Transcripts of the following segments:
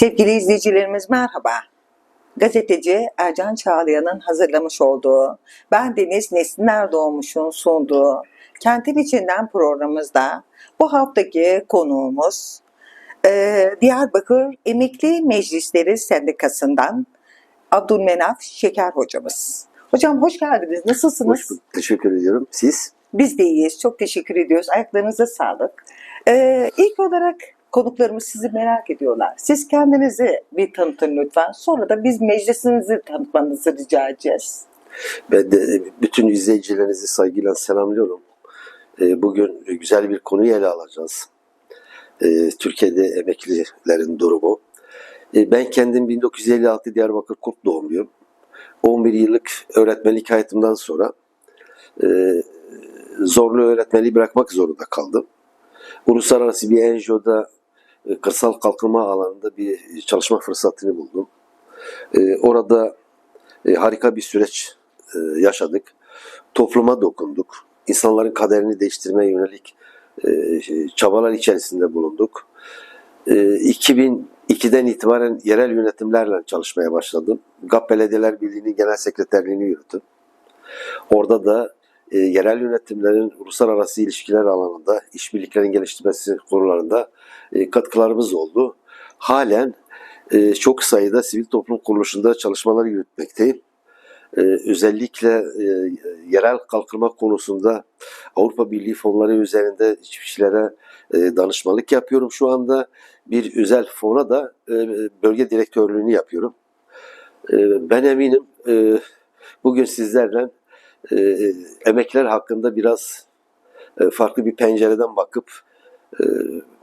Sevgili izleyicilerimiz merhaba. Gazeteci Ercan Çağlayan'ın hazırlamış olduğu Ben Deniz Nesin Erdoğmuş'un sunduğu Kentin İçinden programımızda bu haftaki konuğumuz eee, Diyarbakır Emekli Meclisleri Sendikası'ndan Abdülmenaf Şeker hocamız. Hocam hoş geldiniz. Nasılsınız? Hoş bulduk. Teşekkür ediyorum. Siz? Biz de iyiyiz. Çok teşekkür ediyoruz. Ayaklarınıza sağlık. Ee, ilk olarak konuklarımız sizi merak ediyorlar. Siz kendinizi bir tanıtın lütfen. Sonra da biz meclisinizi tanıtmanızı rica edeceğiz. Ben de bütün izleyicilerinizi saygıyla selamlıyorum. Ee, Bugün güzel bir konuyu ele alacağız. Ee, Türkiye'de emeklilerin durumu. Ben kendim 1956 Diyarbakır Kurt doğumluyum. 11 yıllık öğretmenlik hayatımdan sonra e, zorlu öğretmenliği bırakmak zorunda kaldım. Uluslararası bir NGO'da e, kırsal kalkınma alanında bir çalışma fırsatını buldum. E, Orada e, harika bir süreç e, yaşadık. Topluma dokunduk. İnsanların kaderini değiştirmeye yönelik e, çabalar içerisinde bulunduk. E, 2002'den itibaren yerel yönetimlerle çalışmaya başladım. GAP Belediyeler Birliği'nin genel sekreterliğini yürüttüm. Orada da e, yerel yönetimlerin uluslararası ilişkiler alanında, işbirliklerinin geliştirmesi konularında e, katkılarımız oldu. Halen e, çok sayıda sivil toplum kuruluşunda çalışmalar yürütmekteyim. E, özellikle e, yerel kalkınma konusunda Avrupa Birliği fonları üzerinde çiftçilere e, danışmanlık yapıyorum şu anda. Bir özel fona da e, bölge direktörlüğünü yapıyorum. E, ben eminim e, bugün sizlerle e, emekler hakkında biraz e, farklı bir pencereden bakıp e, e, e,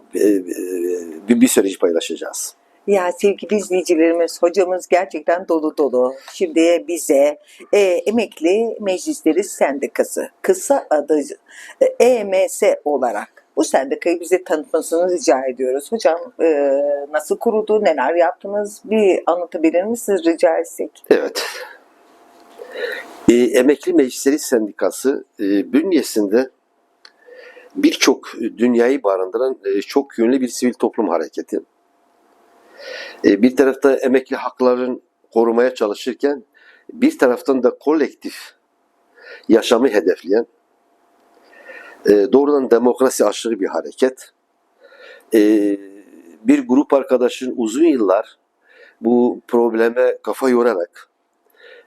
bir, bir süreci paylaşacağız. Ya sevgili izleyicilerimiz, hocamız gerçekten dolu dolu. Şimdi bize e, Emekli Meclisleri Sendikası, kısa adı e, EMS olarak bu sendikayı bize tanıtmasını rica ediyoruz. Hocam e, nasıl kuruldu, neler yaptınız bir anlatabilir misiniz rica etsek? Evet. E, Emekli Meclisleri Sendikası e, bünyesinde birçok dünyayı barındıran e, çok yönlü bir sivil toplum hareketi. E, bir tarafta emekli hakların korumaya çalışırken bir taraftan da kolektif yaşamı hedefleyen e, doğrudan demokrasi aşırı bir hareket. Bir grup arkadaşın uzun yıllar bu probleme kafa yorarak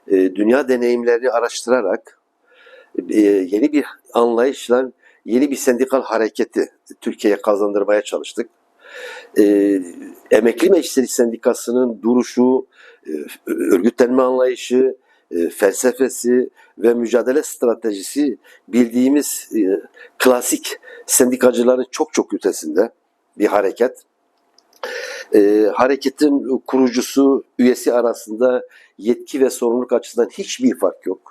dünya deneyimlerini araştırarak yeni bir anlayışla yeni bir sendikal hareketi Türkiye'ye kazandırmaya çalıştık. E, Emekli Meclisleri Sendikası'nın duruşu, e, örgütlenme anlayışı, e, felsefesi ve mücadele stratejisi bildiğimiz e, klasik sendikacıların çok çok ötesinde bir hareket. E, hareketin kurucusu, üyesi arasında yetki ve sorumluluk açısından hiçbir fark yok.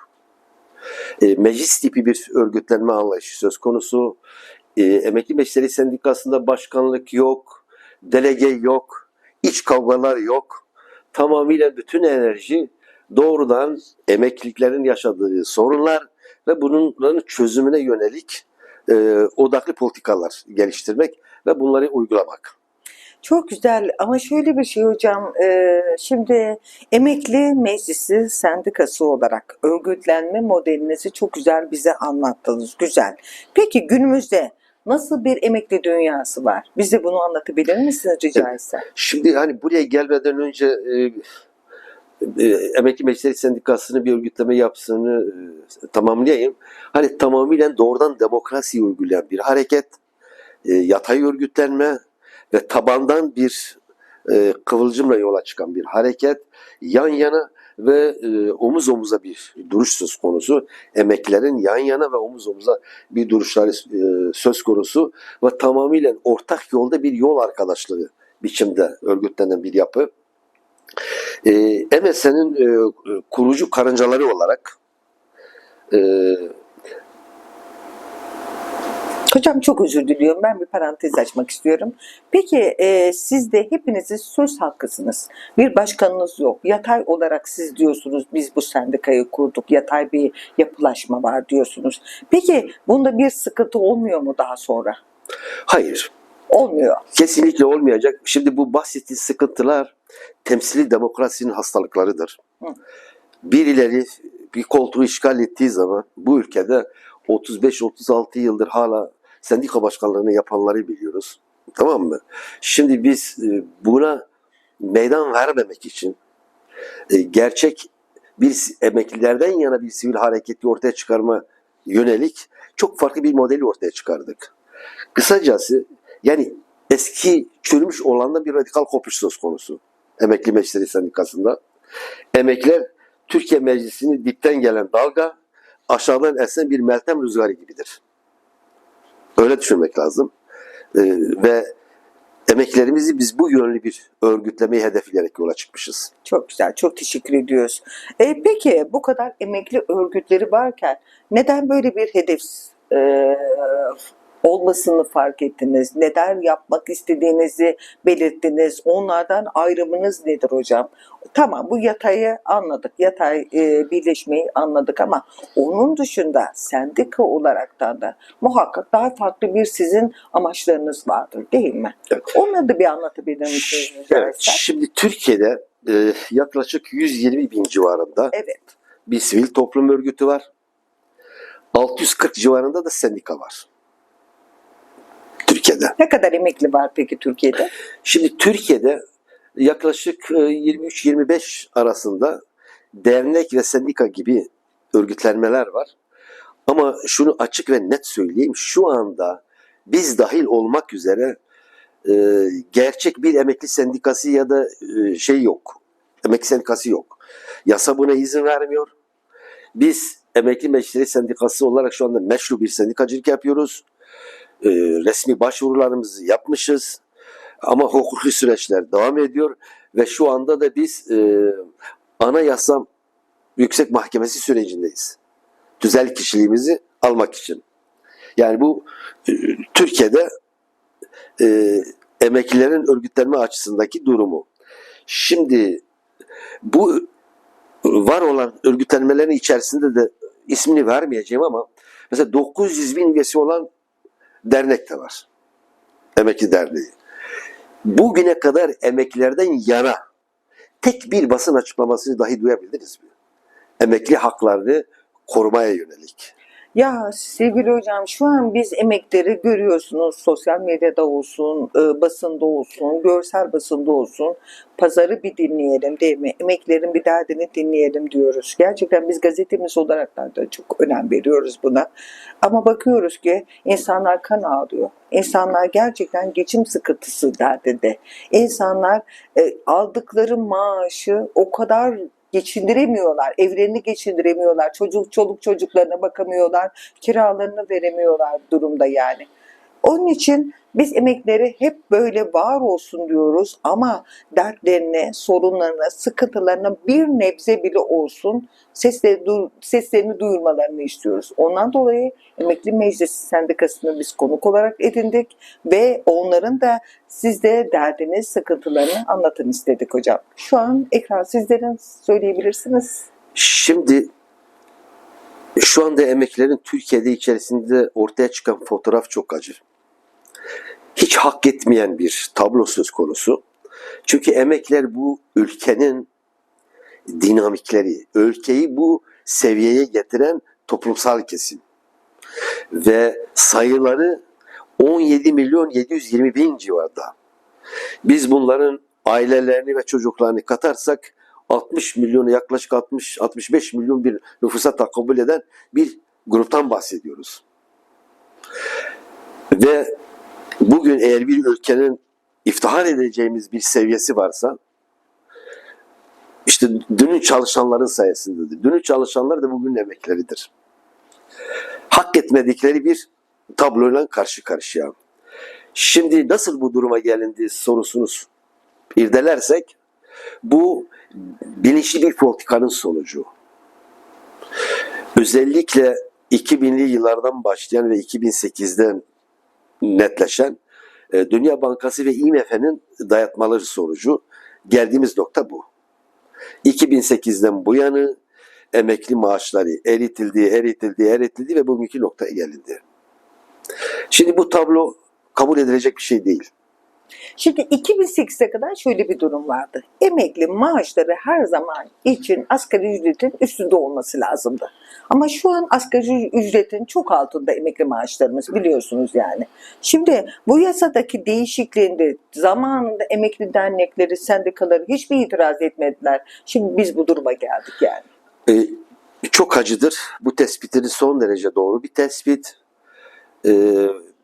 E, meclis tipi bir örgütlenme anlayışı söz konusu. E, Emekli Meclisleri Sendikası'nda başkanlık yok, delege yok, iç kavgalar yok. Tamamıyla bütün enerji doğrudan emekliliklerin yaşadığı sorunlar ve bunların çözümüne yönelik e, odaklı politikalar geliştirmek ve bunları uygulamak. Çok güzel ama şöyle bir şey hocam, e, şimdi emekli meclisi sendikası olarak örgütlenme modelinizi çok güzel bize anlattınız, güzel. Peki günümüzde nasıl bir emekli dünyası var? Bize bunu anlatabilir misiniz rica etsem? Şimdi hani buraya gelmeden önce e, e, Emekli Meclisleri Sendikası'nın bir örgütleme yapısını e, tamamlayayım. Hani tamamıyla doğrudan demokrasiyi uygulayan bir hareket, e, yatay örgütlenme ve tabandan bir e, kıvılcımla yola çıkan bir hareket, yan yana ve e, omuz omuza bir duruş söz konusu. Emeklilerin yan yana ve omuz omuza bir duruşları e, söz konusu ve tamamıyla ortak yolda bir yol arkadaşlığı biçimde örgütlenen bir yapı. E, MSN'in e, kurucu karıncaları olarak e, Hocam çok özür diliyorum. Ben bir parantez açmak istiyorum. Peki e, siz de hepinizin söz hakkısınız. Bir başkanınız yok. Yatay olarak siz diyorsunuz biz bu sendikayı kurduk. Yatay bir yapılaşma var diyorsunuz. Peki bunda bir sıkıntı olmuyor mu daha sonra? hayır Olmuyor. Kesinlikle olmayacak. Şimdi bu bahsettiği sıkıntılar temsili demokrasinin hastalıklarıdır. Hı. Birileri bir koltuğu işgal ettiği zaman bu ülkede 35-36 yıldır hala sendika başkanlığını yapanları biliyoruz. Tamam mı? Şimdi biz e, buna meydan vermemek için e, gerçek bir emeklilerden yana bir sivil hareketi ortaya çıkarma yönelik çok farklı bir modeli ortaya çıkardık. Kısacası yani eski çürümüş olanda bir radikal kopuş söz konusu. Emekli Meclisleri Sendikası'nda. Emekliler Türkiye Meclisi'nin dipten gelen dalga aşağıdan esen bir meltem rüzgarı gibidir. Öyle düşünmek lazım. Ee, ve emeklerimizi biz bu yönlü bir örgütlemeyi hedefleyerek yola çıkmışız. Çok güzel. Çok teşekkür ediyoruz. E, peki bu kadar emekli örgütleri varken neden böyle bir hedef e, olmasını fark ettiniz? Neden yapmak istediğinizi belirttiniz? Onlardan ayrımınız nedir hocam? Tamam bu yatayı anladık. Yatay e, birleşmeyi anladık ama onun dışında sendika olaraktan da muhakkak daha farklı bir sizin amaçlarınız vardır değil mi? Evet. Onları da bir anlatabilir misiniz? Evet, şimdi Türkiye'de e, yaklaşık 120 bin civarında Evet. bir sivil toplum örgütü var. 640 civarında da sendika var. Türkiye'de. Ne kadar emekli var peki Türkiye'de? Şimdi Türkiye'de yaklaşık e, 23-25 arasında dernek ve sendika gibi örgütlenmeler var. Ama şunu açık ve net söyleyeyim. Şu anda biz dahil olmak üzere e, gerçek bir emekli sendikası ya da e, şey yok. Emekli sendikası yok. Yasa buna izin vermiyor. Biz emekli meclisleri sendikası olarak şu anda meşru bir sendikacılık yapıyoruz. E, resmi başvurularımızı yapmışız. Ama hukuki süreçler devam ediyor ve şu anda da biz e, anayasa yüksek mahkemesi sürecindeyiz. Tüzel kişiliğimizi almak için. Yani bu e, Türkiye'de e, emeklilerin örgütlenme açısındaki durumu. Şimdi bu var olan örgütlenmelerin içerisinde de ismini vermeyeceğim ama mesela 900 bin üyesi olan dernek de var. Emekli Derneği. Bugüne kadar emeklilerden yana tek bir basın açıklamasını dahi duyabildiniz mi? Emekli haklarını korumaya yönelik. Ya sevgili hocam şu an biz emekleri görüyorsunuz sosyal medyada olsun, e, basında olsun, görsel basında olsun. Pazarı bir dinleyelim değil mi? Emeklerin bir derdini dinleyelim diyoruz. Gerçekten biz gazetemiz olarak da çok önem veriyoruz buna. Ama bakıyoruz ki insanlar kan ağlıyor. İnsanlar gerçekten geçim sıkıntısı derdinde. İnsanlar e, aldıkları maaşı o kadar geçindiremiyorlar. Evlerini geçindiremiyorlar. Çocuk çoluk çocuklarına bakamıyorlar. Kiralarını veremiyorlar durumda yani. Onun için biz emekleri hep böyle var olsun diyoruz ama dertlerine, sorunlarına, sıkıntılarına bir nebze bile olsun seslerini duyurmalarını istiyoruz. Ondan dolayı Emekli Meclisi Sendikası'nı biz konuk olarak edindik ve onların da sizde derdiniz, sıkıntılarını anlatın istedik hocam. Şu an ekran sizlerin söyleyebilirsiniz. Şimdi şu anda emeklilerin Türkiye'de içerisinde ortaya çıkan fotoğraf çok acı. Hiç hak etmeyen bir tablo söz konusu. Çünkü emekliler bu ülkenin dinamikleri, ülkeyi bu seviyeye getiren toplumsal kesim. Ve sayıları 17 milyon 720 bin civarında. Biz bunların ailelerini ve çocuklarını katarsak 60 milyonu yaklaşık 60 65 milyon bir nüfusa takabül eden bir gruptan bahsediyoruz. Ve bugün eğer bir ülkenin iftihar edeceğimiz bir seviyesi varsa işte dünün çalışanların sayesindedir. Dünün çalışanlar da bugün emekleridir. Hak etmedikleri bir tabloyla karşı karşıya. Şimdi nasıl bu duruma gelindi sorusunu irdelersek bu bilinçli bir politikanın sonucu. Özellikle 2000'li yıllardan başlayan ve 2008'den netleşen e, Dünya Bankası ve IMF'nin dayatmaları sonucu geldiğimiz nokta bu. 2008'den bu yanı emekli maaşları eritildi, eritildi, eritildi ve bugünkü noktaya gelindi. Şimdi bu tablo kabul edilecek bir şey değil. Şimdi 2008'e kadar şöyle bir durum vardı. Emekli maaşları her zaman için asgari ücretin üstünde olması lazımdı. Ama şu an asgari ücretin çok altında emekli maaşlarımız biliyorsunuz yani. Şimdi bu yasadaki değişikliğinde zamanında emekli dernekleri, sendikaları hiçbir itiraz etmediler. Şimdi biz bu duruma geldik yani. Ee, çok acıdır. Bu tespitleri son derece doğru bir tespit. Ee,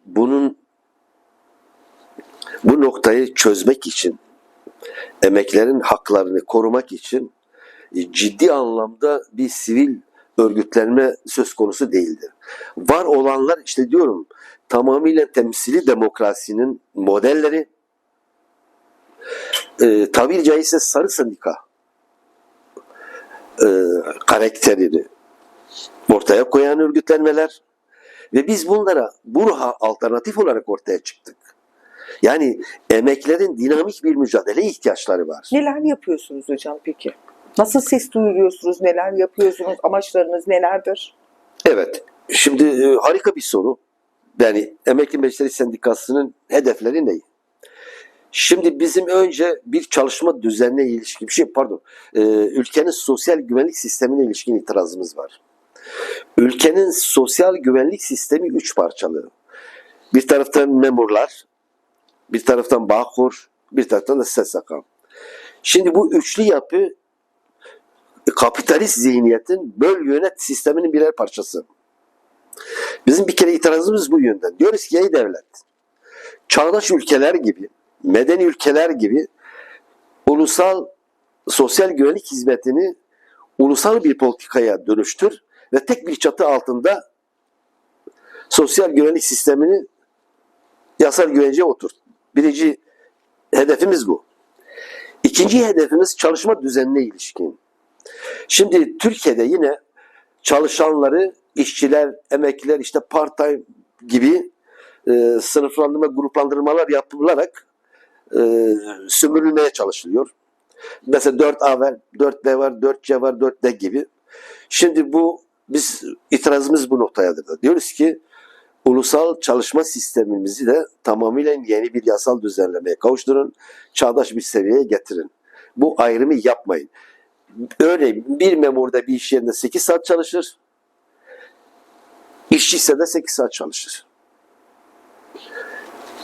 bunun bu noktayı çözmek için, emeklerin haklarını korumak için e, ciddi anlamda bir sivil örgütlenme söz konusu değildir. Var olanlar işte diyorum tamamıyla temsili demokrasinin modelleri, e, tabiri caizse sarı sendika e, karakterini ortaya koyan örgütlenmeler ve biz bunlara bu ruha alternatif olarak ortaya çıktık. Yani emeklerin dinamik bir mücadele ihtiyaçları var. Neler yapıyorsunuz hocam peki? Nasıl ses duyuruyorsunuz? Neler yapıyorsunuz? Amaçlarınız nelerdir? Evet. Şimdi e, harika bir soru. Yani Emekli Meclisleri Sendikası'nın hedefleri ne? Şimdi bizim önce bir çalışma düzenine ilişkin bir şey pardon. e, ülkenin sosyal güvenlik sistemine ilişkin itirazımız var. Ülkenin sosyal güvenlik sistemi üç parçalı. Bir taraftan memurlar, bir taraftan Bağkur, bir taraftan da SSK. Şimdi bu üçlü yapı kapitalist zihniyetin böl yönet sisteminin birer parçası. Bizim bir kere itirazımız bu yönden. Diyoruz ki ey devlet, çağdaş ülkeler gibi, medeni ülkeler gibi ulusal sosyal güvenlik hizmetini ulusal bir politikaya dönüştür ve tek bir çatı altında sosyal güvenlik sistemini yasal güvenceye oturt. Birinci hedefimiz bu. İkinci hedefimiz çalışma düzenine ilişkin. Şimdi Türkiye'de yine çalışanları, işçiler, emekliler işte part-time gibi e, sınıflandırma, gruplandırmalar yapılarak e, sömürülmeye çalışılıyor. Mesela 4A var, 4B var, 4C var, 4D gibi. Şimdi bu biz itirazımız bu noktaya Diyoruz ki ulusal çalışma sistemimizi de tamamıyla yeni bir yasal düzenlemeye kavuşturun, çağdaş bir seviyeye getirin. Bu ayrımı yapmayın. Örneğin bir memurda bir iş yerinde 8 saat çalışır, işçi ise de 8 saat çalışır.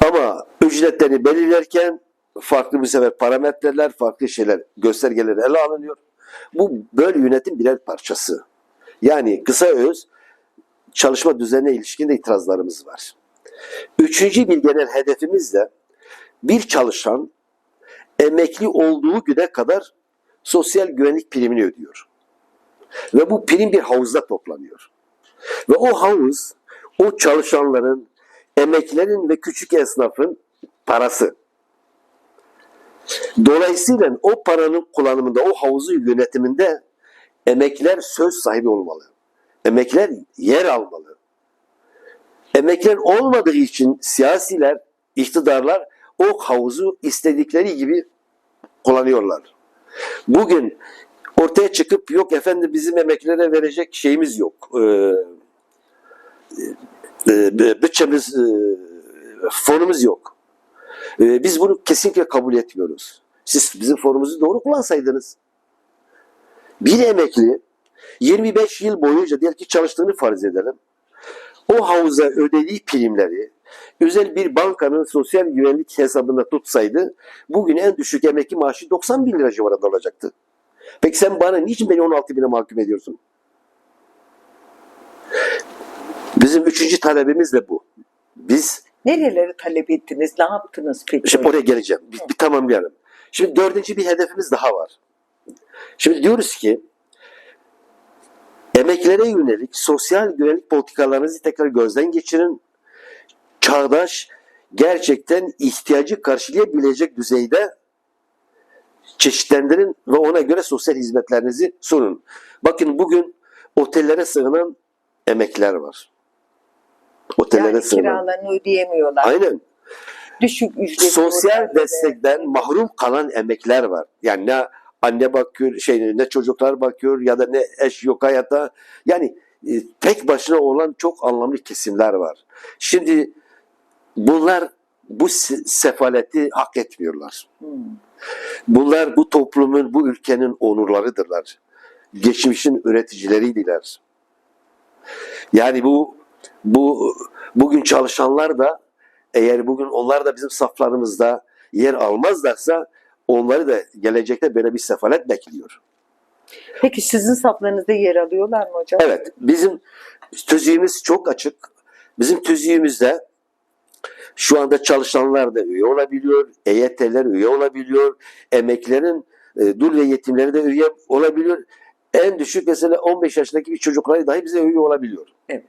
Ama ücretlerini belirlerken farklı bir sefer parametreler, farklı şeyler, göstergeler ele alınıyor. Bu böyle yönetim birer parçası. Yani kısa öz çalışma düzenine ilişkin de itirazlarımız var. Üçüncü bir genel hedefimiz de bir çalışan emekli olduğu güne kadar sosyal güvenlik primini ödüyor. Ve bu prim bir havuzda toplanıyor. Ve o havuz o çalışanların, emeklerin ve küçük esnafın parası. Dolayısıyla o paranın kullanımında, o havuzun yönetiminde emekler söz sahibi olmalı. Emekler yer almalı. Emekler olmadığı için siyasiler, iktidarlar o havuzu istedikleri gibi kullanıyorlar. Bugün ortaya çıkıp yok efendim bizim emeklilere verecek şeyimiz yok. Ee, e, bütçemiz, e, fonumuz yok. E, biz bunu kesinlikle kabul etmiyoruz. Siz bizim fonumuzu doğru kullansaydınız. Bir emekli 25 yıl boyunca diyelim ki çalıştığını farz edelim. O havuza ödediği primleri özel bir bankanın sosyal güvenlik hesabında tutsaydı bugün en düşük emekli maaşı 90 bin lira civarında olacaktı. Peki sen bana niçin beni 16 bine mahkum ediyorsun? Bizim üçüncü talebimiz de bu. Biz Nereleri talep ettiniz? Ne yaptınız peki? Şimdi oraya geleceğim. Bir, bir tamamlayalım. Şimdi dördüncü bir hedefimiz daha var. Şimdi diyoruz ki emeklere yönelik sosyal güvenlik politikalarınızı tekrar gözden geçirin. Çağdaş, gerçekten ihtiyacı karşılayabilecek düzeyde çeşitlendirin ve ona göre sosyal hizmetlerinizi sunun. Bakın bugün otellere sığınan emekliler var. Otellere yani sığınan. kiralarını ödeyemiyorlar. Aynen. Düşük ücretli sosyal destekten mahrum kalan emekler var. Yani ne anne bakıyor, şey ne çocuklar bakıyor ya da ne eş yok hayata. Yani e, tek başına olan çok anlamlı kesimler var. Şimdi bunlar bu se- sefaleti hak etmiyorlar. Hmm. Bunlar bu toplumun, bu ülkenin onurlarıdırlar. Geçmişin üreticileriydiler. Yani bu bu bugün çalışanlar da eğer bugün onlar da bizim saflarımızda yer almazlarsa onları da gelecekte böyle bir sefalet bekliyor. Peki sizin saflarınızda yer alıyorlar mı hocam? Evet, bizim tüzüğümüz çok açık. Bizim tüzüğümüzde şu anda çalışanlar da üye olabiliyor, EYT'ler üye olabiliyor, emeklerin e, dul ve yetimleri de üye olabiliyor. En düşük mesela 15 yaşındaki bir çocukları dahi bize üye olabiliyor. Evet.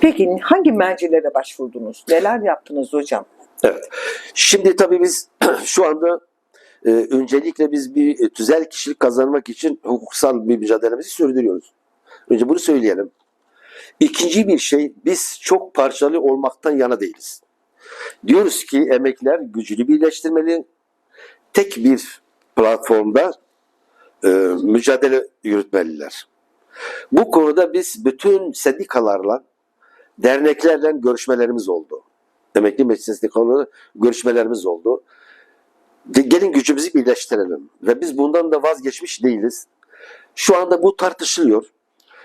Peki hangi mercilere başvurdunuz? Neler yaptınız hocam? Evet. Şimdi tabii biz şu anda e, öncelikle biz bir e, tüzel kişilik kazanmak için hukuksal bir mücadelemizi sürdürüyoruz. Önce bunu söyleyelim. İkinci bir şey biz çok parçalı olmaktan yana değiliz. Diyoruz ki emekler gücünü birleştirmeli. Tek bir platformda e, mücadele yürütmeliler. Bu konuda biz bütün sendikalarla, derneklerle görüşmelerimiz oldu. Emekli meclis sendikalarıyla görüşmelerimiz oldu. Gelin gücümüzü birleştirelim. Ve biz bundan da vazgeçmiş değiliz. Şu anda bu tartışılıyor.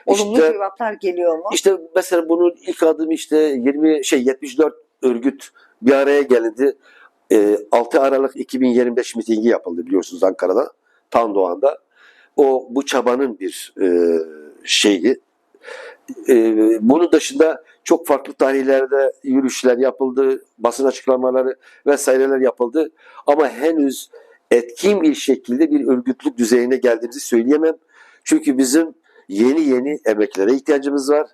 Olumlu İşte- cevaplar geliyor mu? işte mesela bunun ilk adımı işte 20 şey 74 örgüt bir araya gelindi. Ee, 6 Aralık 2025 mitingi yapıldı biliyorsunuz Ankara'da. Tandoğan'da. O bu çabanın bir e, şeyi. E, bunun dışında çok farklı tarihlerde yürüyüşler yapıldı, basın açıklamaları vesaireler yapıldı. Ama henüz etkin bir şekilde bir örgütlük düzeyine geldiğimizi söyleyemem. Çünkü bizim yeni yeni emeklere ihtiyacımız var.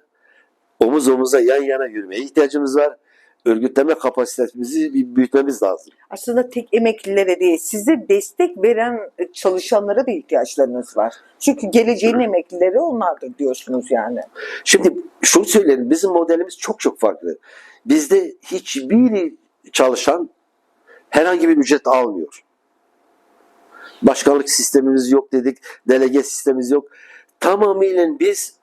Omuz omuza yan yana yürümeye ihtiyacımız var. Örgütleme kapasitemizi büyütmemiz lazım. Aslında tek emeklilere değil, size destek veren çalışanlara da ihtiyaçlarınız var. Çünkü geleceğin emeklileri onlardır diyorsunuz yani. Şimdi şunu söyleyelim. Bizim modelimiz çok çok farklı. Bizde hiçbir çalışan herhangi bir ücret almıyor. Başkanlık sistemimiz yok dedik. Delege sistemimiz yok. Tamamıyla biz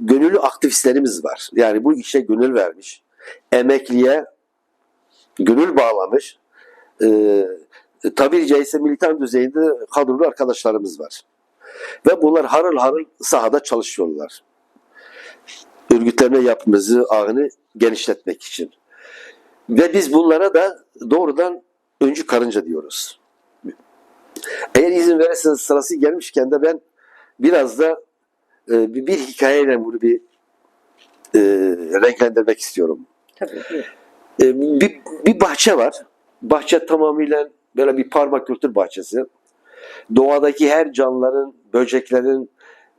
gönüllü aktivistlerimiz var. Yani bu işe gönül vermiş. Emekliye gönül bağlamış. Ee, tabiri caizse militan düzeyinde kadrolu arkadaşlarımız var. Ve bunlar harıl harıl sahada çalışıyorlar örgütleme yapımızı, ağını genişletmek için. Ve biz bunlara da doğrudan öncü karınca diyoruz. Eğer izin verirseniz sırası gelmişken de ben biraz da e, bir hikayeyle bunu bir e, renklendirmek istiyorum. Tabii. buyurun. E, bir, bir bahçe var. Bahçe tamamıyla böyle bir parmak kültür bahçesi. Doğadaki her canlıların, böceklerin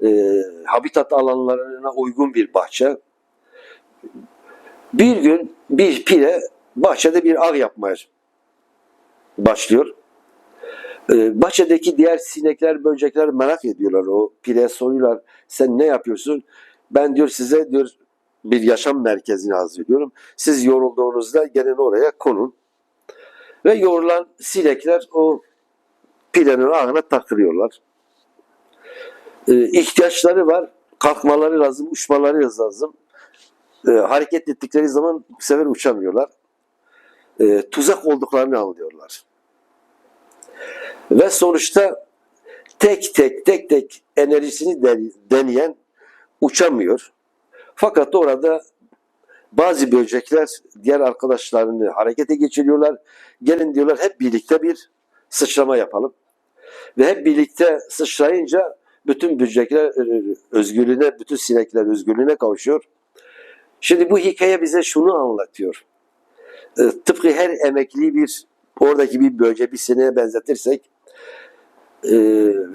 e, habitat alanlarına uygun bir bahçe. Bir gün bir pire bahçede bir ağ yapmaya başlıyor. E, bahçedeki diğer sinekler, böcekler merak ediyorlar. O pire soruyorlar. Sen ne yapıyorsun? Ben diyor size diyor bir yaşam merkezini hazırlıyorum. Siz yorulduğunuzda gelin oraya konun. Ve yorulan sinekler o pirenin ağına takılıyorlar. Ee, ihtiyaçları var. Kalkmaları lazım, uçmaları lazım. Ee, hareket ettikleri zaman bu sefer uçamıyorlar. Ee, tuzak olduklarını anlıyorlar. Ve sonuçta tek tek tek tek enerjisini den- deneyen uçamıyor. Fakat orada bazı böcekler diğer arkadaşlarını harekete geçiriyorlar. Gelin diyorlar hep birlikte bir sıçrama yapalım. Ve hep birlikte sıçrayınca bütün böcekler e, özgürlüğüne, bütün sinekler özgürlüğüne kavuşuyor. Şimdi bu hikaye bize şunu anlatıyor. E, Tıpkı her emekli bir oradaki bir böce bir sineğe benzetirsek e,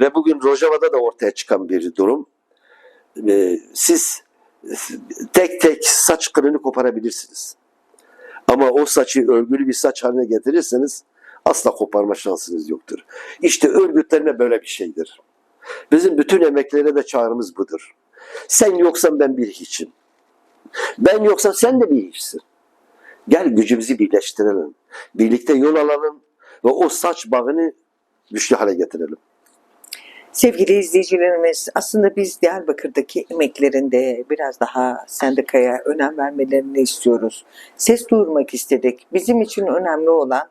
ve bugün Rojava'da da ortaya çıkan bir durum. Siz tek tek saç kılını koparabilirsiniz. Ama o saçı örgülü bir saç haline getirirseniz asla koparma şansınız yoktur. İşte örgütlenme böyle bir şeydir. Bizim bütün emeklere de çağrımız budur. Sen yoksan ben bir hiçim. Ben yoksam sen de bir hiçsin. Gel gücümüzü birleştirelim. Birlikte yol alalım ve o saç bağını güçlü hale getirelim. Sevgili izleyicilerimiz aslında biz Diyarbakır'daki emeklerinde biraz daha sendikaya önem vermelerini istiyoruz. Ses duyurmak istedik. Bizim için önemli olan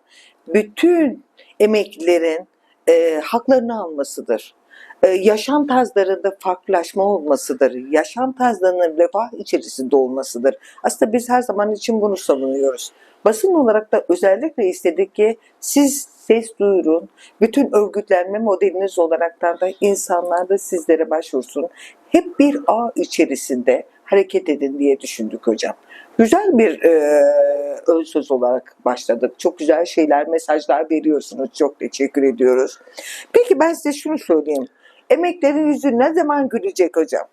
bütün emeklilerin e, haklarını almasıdır. E, yaşam tarzlarında farklılaşma olmasıdır. Yaşam tarzlarının refah içerisinde olmasıdır. Aslında biz her zaman için bunu savunuyoruz. Basın olarak da özellikle istedik ki siz ses duyurun. Bütün örgütlenme modeliniz olaraktan da insanlar da sizlere başvursun. Hep bir ağ içerisinde hareket edin diye düşündük hocam. Güzel bir e, ön söz olarak başladık. Çok güzel şeyler, mesajlar veriyorsunuz. Çok teşekkür ediyoruz. Peki ben size şunu söyleyeyim. Emeklerin yüzü ne zaman gülecek hocam?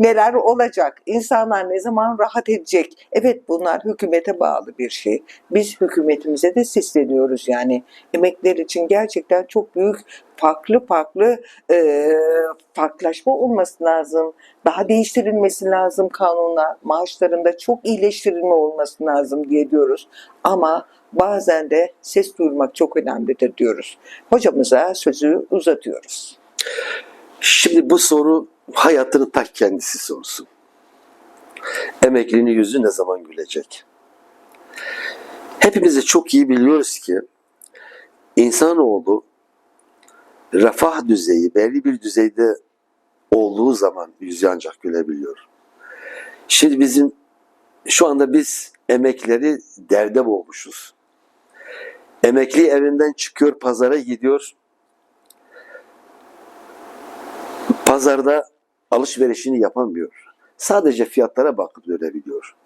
Neler olacak? İnsanlar ne zaman rahat edecek? Evet bunlar hükümete bağlı bir şey. Biz hükümetimize de sesleniyoruz yani. Emekler için gerçekten çok büyük farklı farklı e, farklılaşma olması lazım. Daha değiştirilmesi lazım kanunlar. Maaşlarında çok iyileştirilme olması lazım diye diyoruz. Ama bazen de ses duyurmak çok önemlidir diyoruz. Hocamıza sözü uzatıyoruz. Şimdi bu soru hayatının ta kendisi sorusu. Emeklinin yüzü ne zaman gülecek? Hepimiz de çok iyi biliyoruz ki insanoğlu refah düzeyi belli bir düzeyde olduğu zaman yüzü ancak gülebiliyor. Şimdi bizim şu anda biz emekleri derde boğmuşuz. Emekli evinden çıkıyor, pazara gidiyor. Pazarda alışverişini yapamıyor. Sadece fiyatlara bakıp dönebiliyor.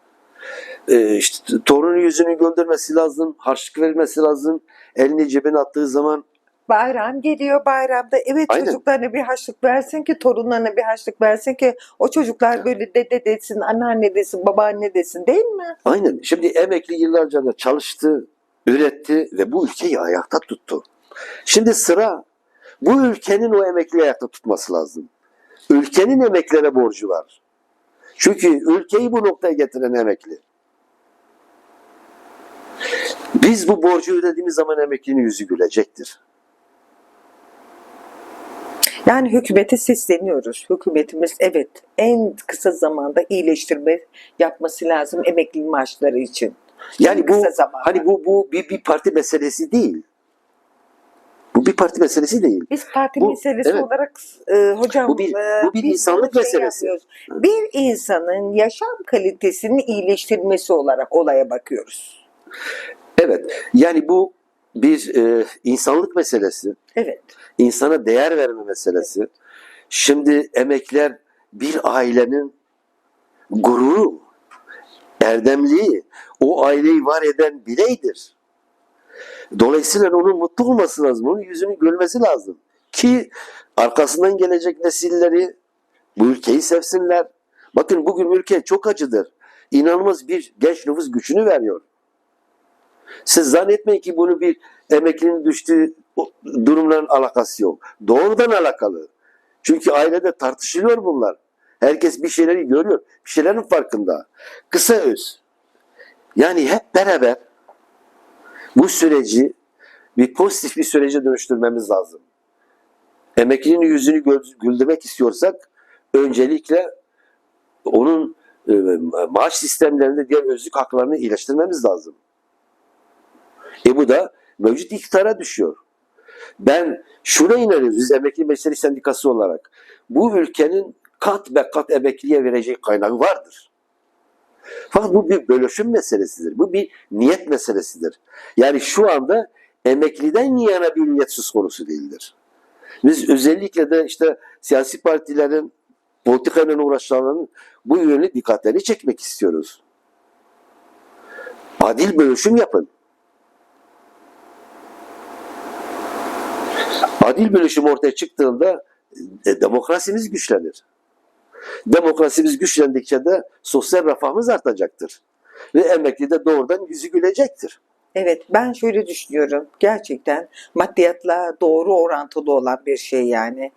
Ee, işte torunun yüzünü güldürmesi lazım, harçlık vermesi lazım. Elini cebine attığı zaman Bayram geliyor bayramda. Evet Aynen. çocuklarına bir harçlık versin ki torunlarına bir harçlık versin ki o çocuklar böyle dede desin, anneanne desin, babaanne desin değil mi? Aynen. Şimdi emekli yıllarca da çalıştı, üretti ve bu ülkeyi ayakta tuttu. Şimdi sıra bu ülkenin o emekliyi ayakta tutması lazım. Ülkenin emeklere borcu var. Çünkü ülkeyi bu noktaya getiren emekli. Biz bu borcu ödediğimiz zaman emeklinin yüzü gülecektir. Yani hükümete sesleniyoruz. Hükümetimiz evet en kısa zamanda iyileştirme yapması lazım emekli maaşları için. Yani En bu hani bu bu bir, bir parti meselesi değil. Bu bir parti meselesi değil. Biz parti Bu- meselesi evet. olarak e, hocam Bu bir- e, bu bir insanlık şey meselesi. yapmıyoruz. Bir insanın yaşam kalitesini iyileştirmesi olarak olaya bakıyoruz. Evet. Yani bu bir e, insanlık meselesi. Evet. insana değer verme meselesi. Şimdi emekler bir ailenin gururu, erdemliği, o aileyi var eden bireydir. Dolayısıyla onun mutlu olması lazım, onun yüzünü gülmesi lazım. Ki arkasından gelecek nesilleri bu ülkeyi sevsinler. Bakın bugün ülke çok acıdır. İnanılmaz bir genç nüfus gücünü veriyor. Siz zannetmeyin ki bunu bir emeklinin düştüğü durumların alakası yok. Doğrudan alakalı. Çünkü ailede tartışılıyor bunlar. Herkes bir şeyleri görüyor. Bir şeylerin farkında. Kısa öz. Yani hep beraber bu süreci bir pozitif bir sürece dönüştürmemiz lazım. Emeklinin yüzünü güldürmek istiyorsak öncelikle onun e, maaş sistemlerinde diğer özlük haklarını iyileştirmemiz lazım. E bu da mevcut iktidara düşüyor. Ben şuna inanıyorum biz emekli meslek sendikası olarak. Bu ülkenin kat be kat emekliye verecek kaynağı vardır. Fakat bu bir bölüşüm meselesidir. Bu bir niyet meselesidir. Yani şu anda emekliden yana bir niyet söz konusu değildir. Biz özellikle de işte siyasi partilerin politikayla uğraşanların bu yönlü dikkatlerini çekmek istiyoruz. Adil bölüşüm yapın. Adil bölüşüm ortaya çıktığında e, demokrasimiz güçlenir. Demokrasimiz güçlendikçe de sosyal refahımız artacaktır. Ve emekli de doğrudan yüzü gülecektir. Evet ben şöyle düşünüyorum. Gerçekten maddiyatla doğru orantılı olan bir şey yani.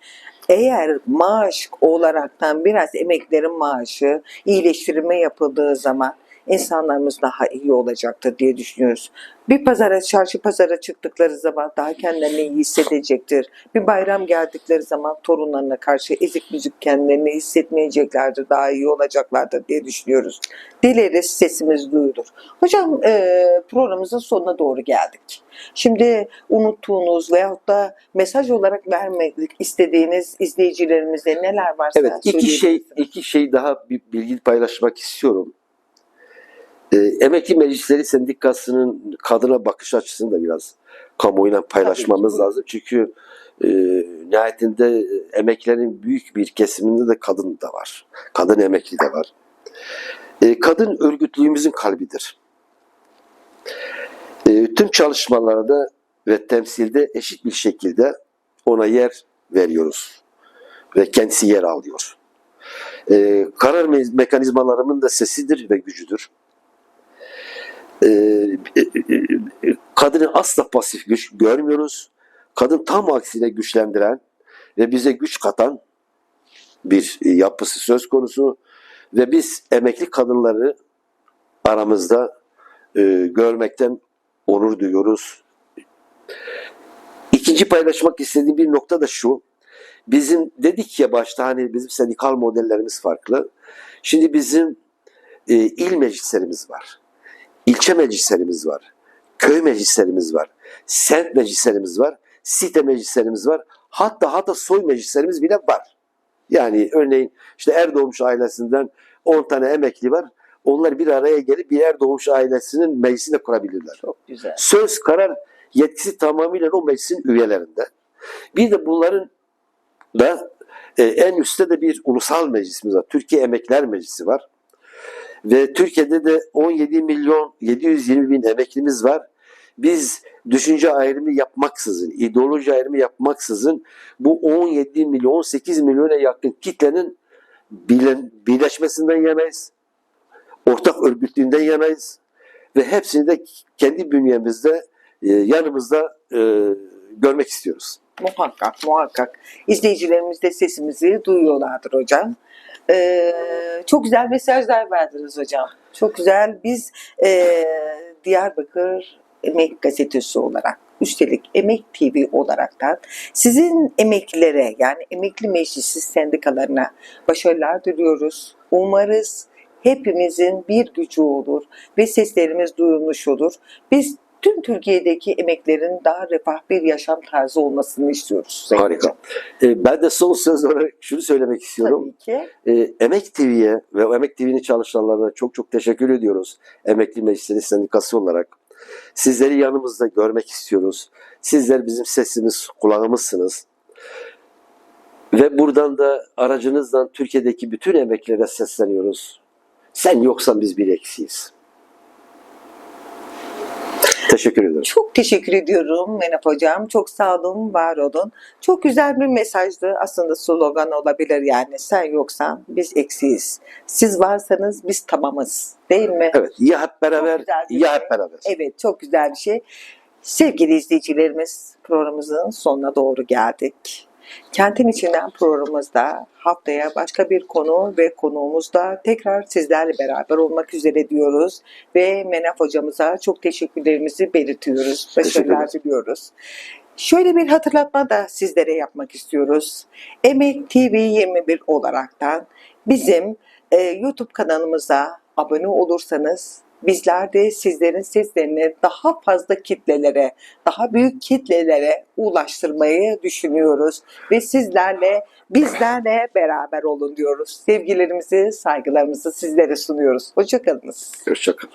Eğer maaş olaraktan biraz emeklerin maaşı iyileştirme yapıldığı zaman insanlarımız daha iyi olacaktır diye düşünüyoruz. Bir pazara, çarşı pazara çıktıkları zaman daha kendilerini iyi hissedecektir. Bir bayram geldikleri zaman torunlarına karşı ezik müzik kendilerini hissetmeyeceklerdir, daha iyi olacaklardır diye düşünüyoruz. Dileriz sesimiz duyulur. Hocam e, programımızın sonuna doğru geldik. Şimdi unuttuğunuz veyahut da mesaj olarak vermek istediğiniz izleyicilerimize neler varsa Evet iki şey iki şey daha bir bilgi paylaşmak istiyorum. Ee, Emekli Meclisleri Sendikası'nın kadına bakış açısını da biraz kamuoyuna paylaşmamız lazım. Çünkü e, nihayetinde e, emeklerin büyük bir kesiminde de kadın da var. Kadın emekli de var. E, kadın örgütlüğümüzün kalbidir. E, tüm çalışmalarda ve temsilde eşit bir şekilde ona yer veriyoruz. Ve kendisi yer alıyor. E, karar me- mekanizmalarının da sesidir ve gücüdür. E, e, e, kadını asla pasif güç görmüyoruz. Kadın tam aksine güçlendiren ve bize güç katan bir yapısı söz konusu ve biz emekli kadınları aramızda e, görmekten onur duyuyoruz. İkinci paylaşmak istediğim bir nokta da şu. Bizim dedik ya başta hani bizim sendikal modellerimiz farklı. Şimdi bizim e, il meclislerimiz var. İlçe meclislerimiz var. Köy meclislerimiz var. Semt meclislerimiz var. Site meclislerimiz var. Hatta hatta soy meclislerimiz bile var. Yani örneğin işte Erdoğmuş ailesinden 10 tane emekli var. Onlar bir araya gelip bir Erdoğmuş ailesinin meclisini de kurabilirler. Çok güzel. Söz, karar yetkisi tamamıyla o meclisin üyelerinde. Bir de bunların da e, en üstte de bir ulusal meclisimiz var. Türkiye Emekliler Meclisi var. Ve Türkiye'de de 17 milyon 720 bin emeklimiz var. Biz düşünce ayrımı yapmaksızın, ideoloji ayrımı yapmaksızın bu 17 milyon, 18 milyona yakın kitlenin birleşmesinden yanayız. Ortak örgütlüğünden yanayız. Ve hepsini de kendi bünyemizde, e, yanımızda e, görmek istiyoruz. Muhakkak, muhakkak. İzleyicilerimiz de sesimizi duyuyorlardır hocam. Ee, çok güzel mesajlar verdiniz hocam. Çok güzel. Biz e, Diyarbakır Emek Gazetesi olarak, üstelik Emek TV olaraktan sizin emeklilere yani emekli meclisi sendikalarına başarılar diliyoruz. Umarız hepimizin bir gücü olur ve seslerimiz duyulmuş olur. Biz tüm Türkiye'deki emeklerin daha refah bir yaşam tarzı olmasını istiyoruz. Sayın Harika. Hocam. E, ben de son söz olarak şunu söylemek istiyorum. Tabii ki. E, Emek TV'ye ve Emek TV'nin çalışanlarına çok çok teşekkür ediyoruz. Emekli Meclisleri Sendikası olarak. Sizleri yanımızda görmek istiyoruz. Sizler bizim sesimiz, kulağımızsınız. Ve buradan da aracınızdan Türkiye'deki bütün emeklilere sesleniyoruz. Sen yoksan biz bir eksiyiz. Teşekkür ederim. Çok teşekkür ediyorum Menep Hocam. Çok sağ olun, var olun. Çok güzel bir mesajdı. Aslında slogan olabilir yani. Sen yoksan biz eksiyiz. Siz varsanız biz tamamız. Değil mi? Evet, ya hep beraber, ya şey. hep beraber. Evet çok güzel bir şey. Sevgili izleyicilerimiz programımızın sonuna doğru geldik. Kentin içinden programımızda haftaya başka bir konu ve konuğumuzda tekrar sizlerle beraber olmak üzere diyoruz. Ve Menaf hocamıza çok teşekkürlerimizi belirtiyoruz. Başarılar diliyoruz. Şöyle bir hatırlatma da sizlere yapmak istiyoruz. Emek TV 21 olaraktan bizim e, YouTube kanalımıza abone olursanız bizler de sizlerin seslerini daha fazla kitlelere, daha büyük kitlelere ulaştırmayı düşünüyoruz ve sizlerle bizlerle beraber olun diyoruz. Sevgilerimizi, saygılarımızı sizlere sunuyoruz. Hoşçakalınız. Hoşçakalın.